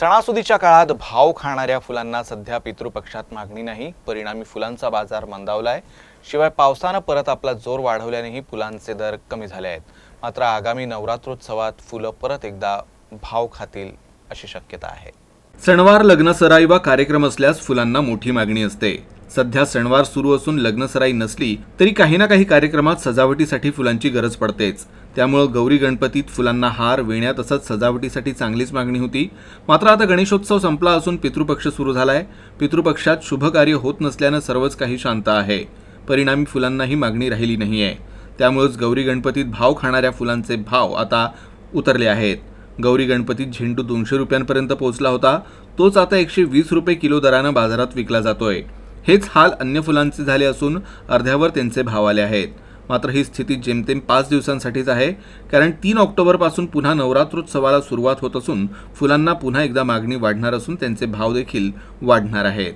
सणासुदीच्या काळात भाव खाणाऱ्या फुलांना सध्या पितृपक्षात मागणी नाही. परिणामी फुलांचा बाजार मंदावलाय. शिवाय पावसानं परत आपला जोर वाढवल्यानेही फुलांचे दर कमी झाले आहेत. मात्र आगामी नवरात्रोत्सवात फुलं परत एकदा भाव खातील अशी शक्यता आहे. सणवार लग्नसराई वा कार्यक्रम असल्यास फुलांना मोठी मागणी असते. सध्या सणवार सुरू असून लग्नसराई नसली तरी काही ना काही कार्यक्रमात सजावटीसाठी फुलांची गरज पडतेच. त्यामुळं गौरी गणपतीत फुलांना हार वेण्या तसंच सजावटीसाठी चांगलीच मागणी होती. मात्र आता गणेशोत्सव संपला असून पितृपक्ष सुरू झालाय. पितृपक्षात शुभ कार्य होत नसल्यानं सर्वच काही शांत आहे. परिणामी फुलांनाही मागणी राहिली नाही आहे त्यामुळेच गौरी गणपतीत भाव खाणाऱ्या फुलांचे भाव आता उतरले आहेत. गौरी गणपतीत झेंडू दोनशे रुपयांपर्यंत पोहोचला होता. तोच आता एकशे वीस रुपये किलो दरानं बाजारात विकला जातोय. हेच हाल अन्य फुलांचे झाले असून अर्ध्यावर त्यांचे भाव आले आहेत. मात्र ही स्थिती जेमतेम पाच दिवसांसाठीच आहे कारण तीन ऑक्टोबरपासून पुन्हा नवरात्रोत्सवाला सुरुवात होत असून फुलांना पुन्हा एकदा मागणी वाढणार असून त्यांचे भाव देखील वाढणार आहेत.